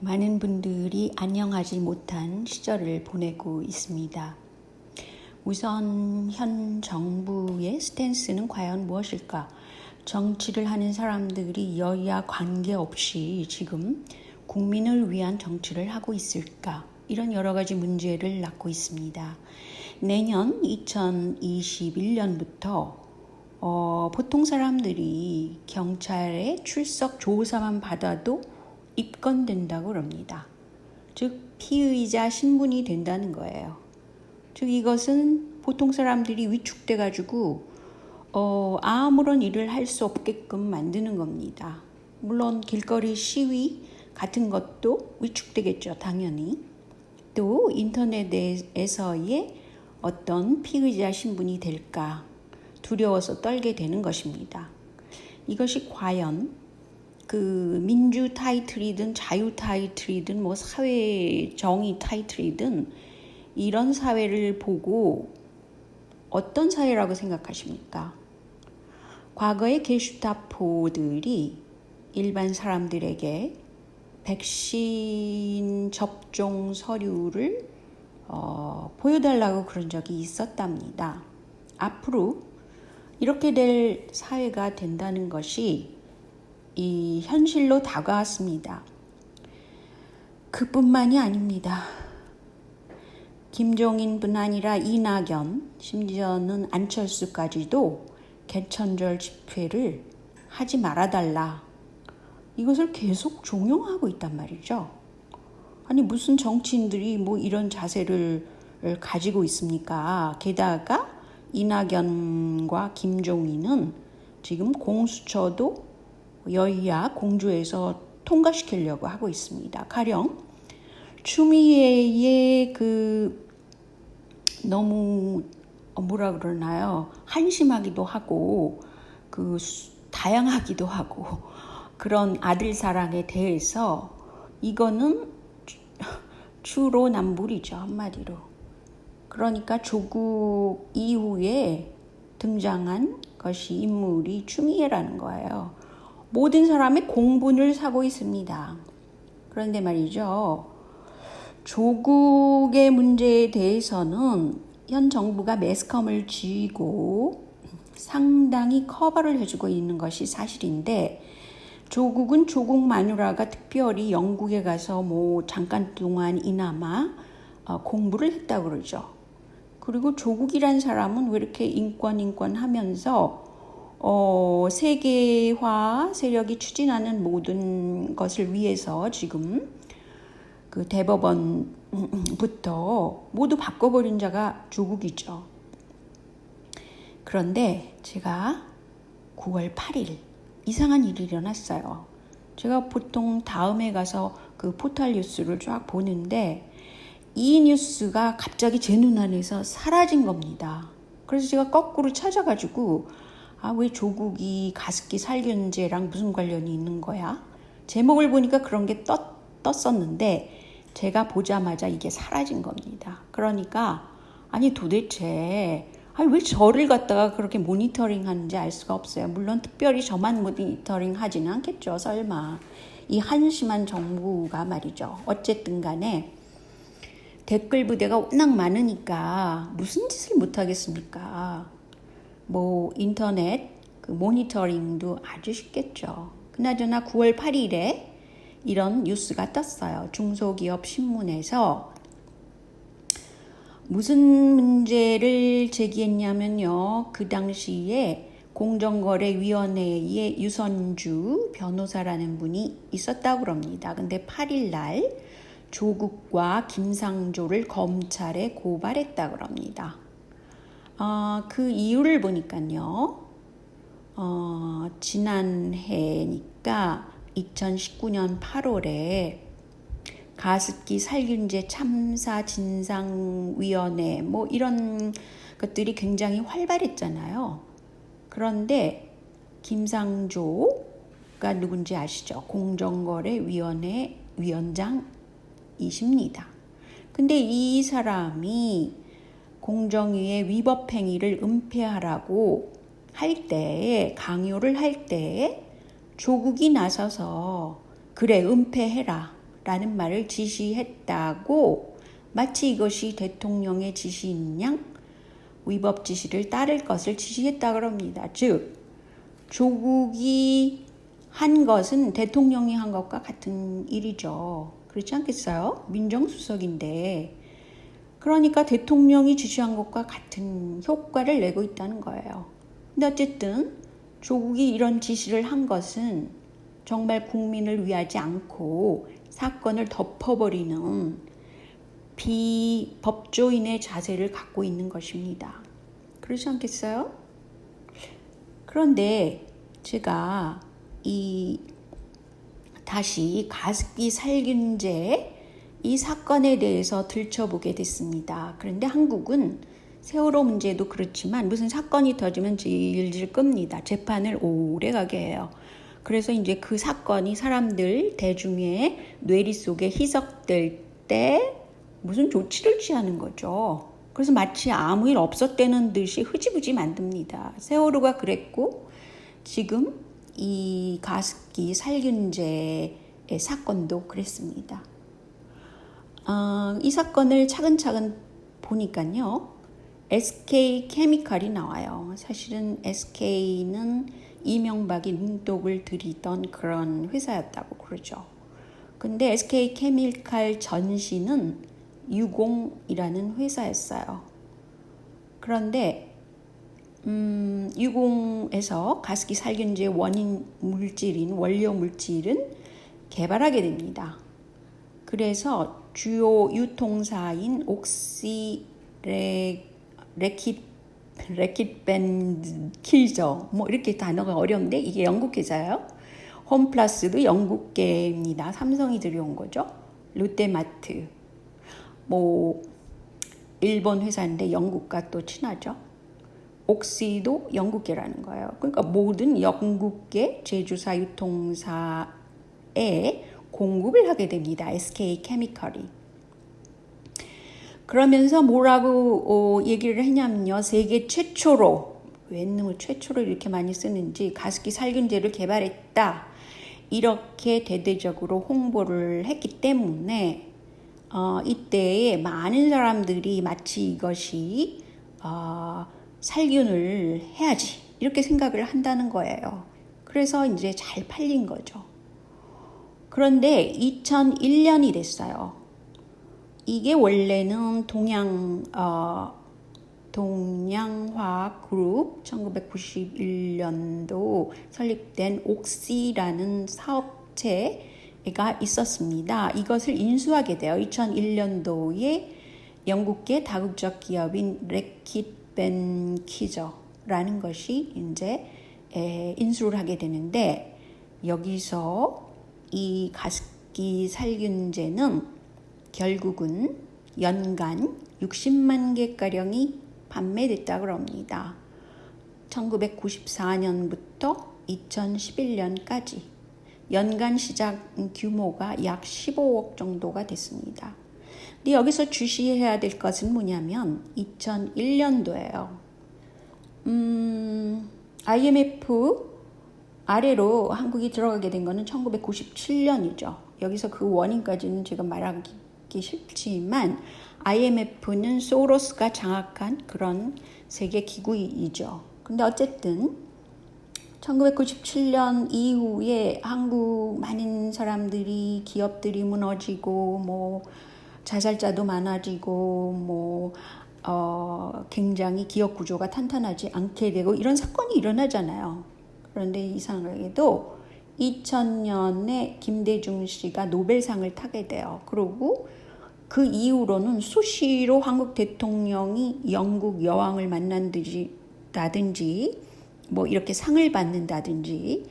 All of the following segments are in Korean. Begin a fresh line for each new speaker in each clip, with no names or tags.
많은 분들이 안녕하지 못한 시절을 보내고 있습니다. 우선 현 정부의 스탠스는 과연 무엇일까? 정치를 하는 사람들이 여야 관계없이 지금 국민을 위한 정치를 하고 있을까? 이런 여러 가지 문제를 낳고 있습니다. 내년 2021년부터 어, 보통 사람들이 경찰의 출석 조사만 받아도 입건된다고 그럽니다. 즉, 피의자 신분이 된다는 거예요. 즉, 이것은 보통 사람들이 위축돼 가지고, 어, 아무런 일을 할 수 없게끔 만드는 겁니다. 물론, 길거리 시위 같은 것도 위축되겠죠, 당연히. 또, 인터넷에서의 어떤 피의자 신분이 될까 두려워서 떨게 되는 것입니다. 이것이 과연 그 민주 타이틀이든 자유 타이틀이든 뭐 사회 정의 타이틀이든 이런 사회를 보고 어떤 사회라고 생각하십니까? 과거의 게슈타포들이 일반 사람들에게 백신 접종 서류를 어, 보여달라고 그런 적이 있었답니다. 앞으로 이렇게 될 사회가 된다는 것이 이 현실로 다가왔습니다. 그뿐만이 아닙니다. 김종인뿐 아니라 이낙연, 심지어는 안철수까지도 개천절 집회를 하지 말아달라. 이것을 계속 종용하고 있단 말이죠. 아니, 무슨 정치인들이 뭐 이런 자세를 가지고 있습니까? 게다가 이낙연과 김종인은 지금 공수처도 여야 공주에서 통과시키려고 하고 있습니다. 가령 추미애의 그 너무 뭐라 그러나요? 한심하기도 하고 그 다양하기도 하고 그런 아들 사랑에 대해서 이거는 주로 남불이죠 한마디로. 그러니까 조국 이후에 등장한 것이 인물이 추미애라는 거예요. 모든 사람의 공분을 사고 있습니다. 그런데 말이죠. 조국의 문제에 대해서는 현 정부가 매스컴을 쥐고 상당히 커버를 해주고 있는 것이 사실인데 조국은 조국 마누라가 특별히 영국에 가서 뭐 잠깐 동안이나마 어, 공부를 했다고 그러죠. 그리고 조국이란 사람은 왜 이렇게 인권 인권 하면서 어, 세계화 세력이 추진하는 모든 것을 위해서 지금 그 대법원부터 모두 바꿔버린 자가 조국이죠. 그런데 제가 9월 8일 이상한 일이 일어났어요. 제가 보통 다음에 가서 그 포털 뉴스를 쫙 보는데 이 뉴스가 갑자기 제 눈안에서 사라진 겁니다. 그래서 제가 거꾸로 찾아가지고 아, 왜 조국이 가습기 살균제랑 무슨 관련이 있는 거야? 제목을 보니까 그런 게 떴, 떴었는데 제가 보자마자 이게 사라진 겁니다. 그러니까 아니 도대체 아니 왜 저를 갖다가 그렇게 모니터링 하는지 알 수가 없어요. 물론 특별히 저만 모니터링 하지는 않겠죠. 설마. 이 한심한 정부가 말이죠. 어쨌든 간에 댓글 부대가 워낙 많으니까 무슨 짓을 못하겠습니까? 뭐 인터넷 그 모니터링도 아주 쉽겠죠. 그나저나 9월 8일에 이런 뉴스가 떴어요. 중소기업 신문에서 무슨 문제를 제기했냐면요. 그 당시에 공정거래위원회의 유선주 변호사라는 분이 있었다고 그럽니다. 근데 8일 날 조국과 김상조를 검찰에 고발했다 그럽니다. 어, 그 이유를 보니까요. 어, 지난해니까 2019년 8월에 가습기 살균제 참사 진상위원회 뭐 이런 것들이 굉장히 활발했잖아요. 그런데 김상조가 누군지 아시죠? 공정거래위원회 위원장이십니다. 근데 이 사람이 공정위의 위법 행위를 은폐하라고 할 때에 강요를 할 때에 조국이 나서서 그래 은폐해라 라는 말을 지시했다고 마치 이것이 대통령의 지시인 양 위법 지시를 따를 것을 지시했다 그럽니다. 즉 조국이 한 것은 대통령이 한 것과 같은 일이죠. 그렇지 않겠어요? 민정수석인데 그러니까 대통령이 지시한 것과 같은 효과를 내고 있다는 거예요. 근데 어쨌든 조국이 이런 지시를 한 것은 정말 국민을 위하지 않고 사건을 덮어버리는 비법조인의 자세를 갖고 있는 것입니다. 그렇지 않겠어요? 그런데 제가 이 다시 가습기 살균제 이 사건에 대해서 들춰보게 됐습니다. 그런데 한국은 세월호 문제도 그렇지만 무슨 사건이 터지면 질질 끕니다. 재판을 오래 가게 해요. 그래서 이제 그 사건이 사람들 대중의 뇌리 속에 희석될 때 무슨 조치를 취하는 거죠. 그래서 마치 아무 일 없었다는 듯이 흐지부지 만듭니다. 세월호가 그랬고 지금 이 가습기 살균제의 사건도 그랬습니다. 어, 이 사건을 차근차근 보니까요. SK 케미칼이 나와요. 사실은 SK는 이명박이 눈독을 들이던 그런 회사였다고 그러죠. 근데 SK 케미칼 전신은 유공이라는 회사였어요. 그런데 음, 유공에서 가습기 살균제 원인 물질인 원료 물질은 개발하게 됩니다. 그래서 주요 유통사인 옥시 레, 레킷 레킷밴킬저 뭐 이렇게 단어가 어려운데 이게 영국 회사예요. 홈플러스도 영국계입니다. 삼성이 들여온 거죠. 롯데마트 뭐 일본 회사인데 영국과 또 친하죠. 옥시도 영국계라는 거예요. 그러니까 모든 영국계 제조사 유통사에 공급을 하게 됩니다. SK 케미컬이. 그러면서 뭐라고 어, 얘기를 했냐면요. 세계 최초로 웬놈을 최초로 이렇게 많이 쓰는지 가습기 살균제를 개발했다. 이렇게 대대적으로 홍보를 했기 때문에 어, 이때에 많은 사람들이 마치 이것이 어, 살균을 해야지 이렇게 생각을 한다는 거예요. 그래서 이제 잘 팔린 거죠. 그런데 2001년이 됐어요. 이게 원래는 동양 어, 동양화학 그룹 1991년도 설립된 옥시라는 사업체가 있었습니다. 이것을 인수하게 돼요. 2001년도에 영국계 다국적 기업인 레킷 벤키저라는 것이 이제 인수를 하게 되는데 여기서 이 가습기 살균제는 결국은 연간 60만 개가량이 판매됐다고 합니다. 1994년부터 2011년까지 연간 시장 규모가 약 15억 정도가 됐습니다. 근데 여기서 주시해야 될 것은 뭐냐면 2001년도예요. 음, IMF 아래로 한국이 들어가게 된 것은 1997년이죠. 여기서 그 원인까지는 제가 말하기 싫지만 IMF는 소로스가 장악한 그런 세계 기구이죠. 근데 어쨌든 1997년 이후에 한국 많은 사람들이 기업들이 무너지고 뭐 자살자도 많아지고 뭐 어, 굉장히 기업 구조가 탄탄하지 않게 되고 이런 사건이 일어나잖아요. 그런데 이상하게도 2000년에 김대중 씨가 노벨상을 타게 돼요. 그리고 그 이후로는 수시로 한국 대통령이 영국 여왕을 만난다든지 뭐 이렇게 상을 받는다든지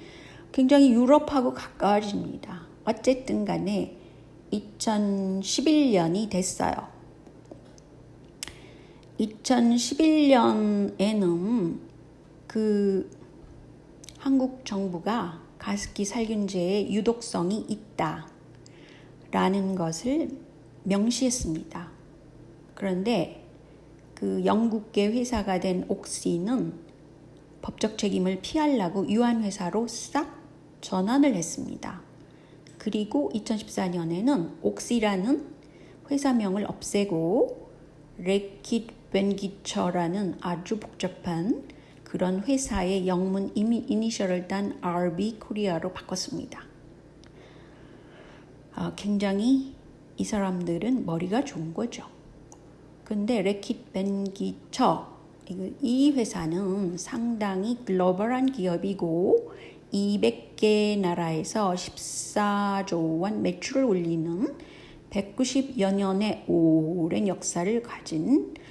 굉장히 유럽하고 가까워집니다. 어쨌든 간에 2011년이 됐어요. 2011년에는 그 한국 정부가 가습기 살균제의 유독성이 있다. 라는 것을 명시했습니다. 그런데 그 영국계 회사가 된 옥시는 법적 책임을 피하려고 유한 회사로 싹 전환을 했습니다. 그리고 2014년에는 옥시라는 회사명을 없애고 레킷 벤기처라는 아주 복잡한 그런 회사의 영문 이미 이니셜을 딴 RB 코리아로 바꿨습니다. 아, 굉장히 이 사람들은 머리가 좋은 거죠. 근데 레킷 벤기처 이 회사는 상당히 글로벌한 기업이고 200개 나라에서 14조 원 매출을 올리는 190여 년의 오랜 역사를 가진 하-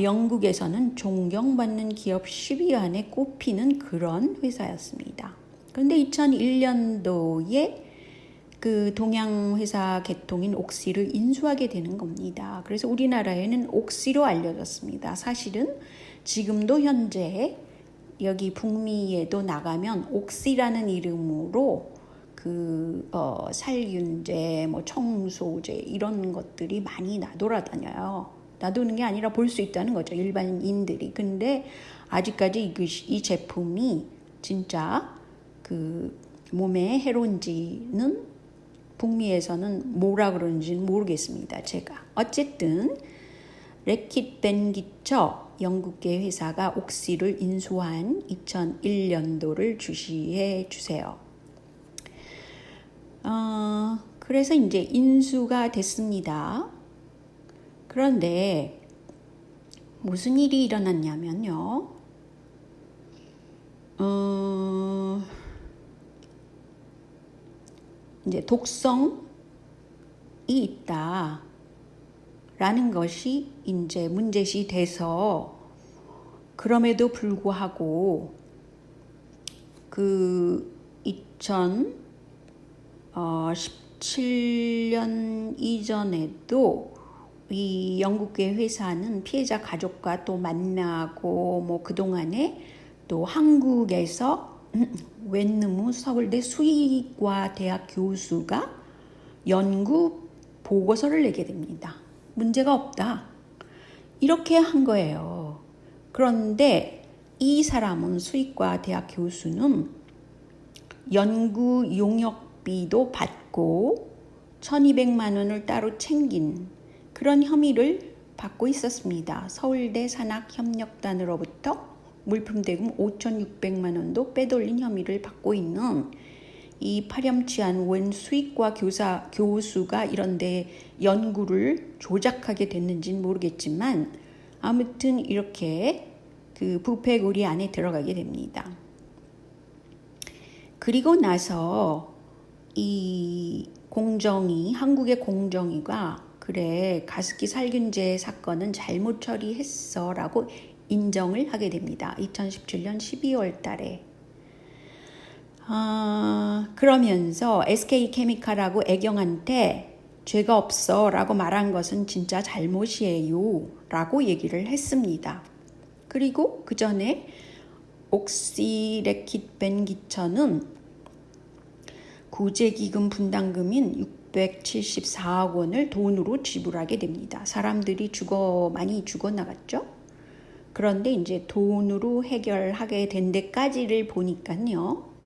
영국에서는 존경받는 기업 10위 안에 꼽히는 그런 회사였습니다. 그런데 2001년도에 그 동양 회사 개통인 옥시를 인수하게 되는 겁니다. 그래서 우리나라에는 옥시로 알려졌습니다. 사실은 지금도 현재 여기 북미에도 나가면 옥시라는 이름으로 그 어, 살균제, 뭐 청소제 이런 것들이 많이 나돌아다녀요. 놔두는 게 아니라 볼 수 있다는 거죠. 일반인들이. 근데 아직까지 이 제품이 진짜 그 몸에 해로운지는 북미에서는 뭐라 그러는지는 모르겠습니다. 제가. 어쨌든 레킷 벤기처 영국계 회사가 옥시를 인수한 2001년도를 주시해 주세요. 어, 그래서 이제 인수가 됐습니다. 그런데 무슨 일이 일어났냐면요. 어, 이제 독성이 있다. 라는 것이 이제 문제시 돼서 그럼에도 불구하고 그 2017년 이전에도 이 영국계 회사는 피해자 가족과 또 만나고 뭐 그동안에 또 한국에서 웬느무 서울대 수의과 대학 교수가 연구 보고서를 내게 됩니다. 문제가 없다. 이렇게 한 거예요. 그런데 이 사람은 수의과 대학 교수는 연구 용역비도 받고 1200만 원을 따로 챙긴 그런 혐의를 받고 있었습니다. 서울대 산학협력단으로부터 물품 대금 5,600만 원도 빼돌린 혐의를 받고 있는 이 파렴치한 웬 수의과 교사 교수가 이런데 연구를 조작하게 됐는지는 모르겠지만 아무튼 이렇게 그 부패 고리 안에 들어가게 됩니다. 그리고 나서 이 공정위 한국의 공정위가 그래 가습기 살균제 사건은 잘못 처리했어 라고 인정을 하게 됩니다. 2017년 12월 달에 아, 그러면서 SK 케미칼하고 애경한테 죄가 없어 라고 말한 것은 진짜 잘못이에요 라고 얘기를 했습니다. 그리고 그 전에 옥시레킷 벤기처는 구제기금 분담금인 674억 원을 돈으로 지불하게 됩니다. 사람들이 죽어 많이 죽어 나갔죠. 그런데 이제 돈으로 해결하게 된 데까지를 보니까요.